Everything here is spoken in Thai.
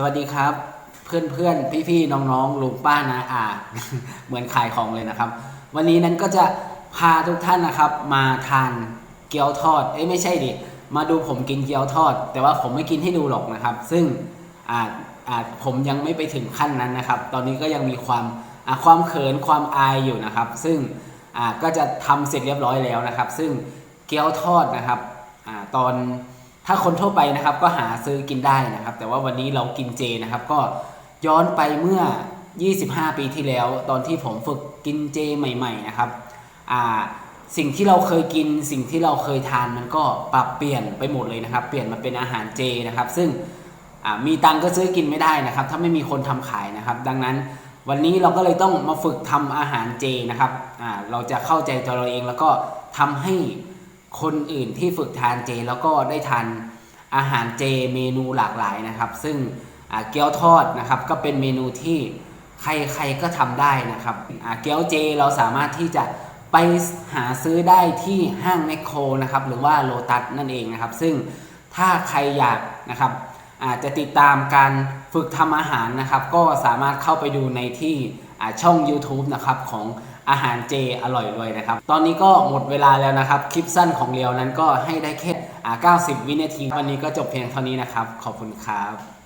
สวัสดีครับ เพื่อนเพื่อนพี่พี่ๆน้องๆลุงป้านาอาเหมือนขายของเลยนะครับ วันนี้นั้นก็จะพาทุกท่านนะครับ มาทานเกี๊ยวทอดเอ้ยไม่ใช่ดิมาดูผมกินเกี๊ยวทอด แต่ว่าผมไม่กินให้ดูหรอกนะครับ ซึ่งอาจอาจผมยังไม่ไปถึงขั้นนั้นนะครับ ตอนนี้ก็ยังมีความความเขินความอายอยู่นะครับ ซึ่งก็จะทำเสร็จเรียบร้อยแล้วนะครับ ซึ่งเกี๊ยวทอดนะครับอตอน ถ้าคนทั่วไปนะครับก็หาซื้อกินได้นะครับ แต่ว่าวันนี้เรากินเจนะครับ ก็ย้อนไปเมื่อ 25 ปีที่แล้ว ตอนที่ผมฝึกกินเจใหม่ ๆ นะครับอ่าสิ่งที่เราเคยกินสิ่งที่เราเคยทานมันก็ปรับเปลี่ยนไปหมดเลยนะครับ เปลี่ยนมาเป็นอาหารเจนะครับ ซึ่งมีตังก็ซื้อกินไม่ได้นะครับ ถ้าไม่มีคนทำขายนะครับ ดังนั้นวันนี้เราก็เลยต้องมาฝึกทำอาหารเจนะครับเราจะเข้าใจตัวเราเองแล้วก็ทำให้ คนอื่นที่ฝึกทานเจแล้วก็ได้ทานอาหารเจเมนูหลากหลายนะครับ ซึ่งเกี๊ยวทอดนะครับก็เป็นเมนูที่ใครๆก็ทำได้นะครับเกี๊ยวเจเราสามารถที่จะไปหาซื้อได้ที่ห้างแมคโครนะครับหรือว่าโลตัสนั่นเองนะครับ ซึ่งถ้าใครอยากนะครับอาจจะติดตามการฝึกทำอาหารนะครับ ก็สามารถเข้าไปดูในที่ ช่อง YouTube นะครับของอาหารเจอร่อยรวยนะครับ ตอนนี้ก็หมดเวลาแล้วนะครับ คลิปสั้นของเรียวนั้นก็ให้ได้แค่90 วินาที วันนี้ก็จบเพียงเท่านี้นะครับ ขอบคุณครับ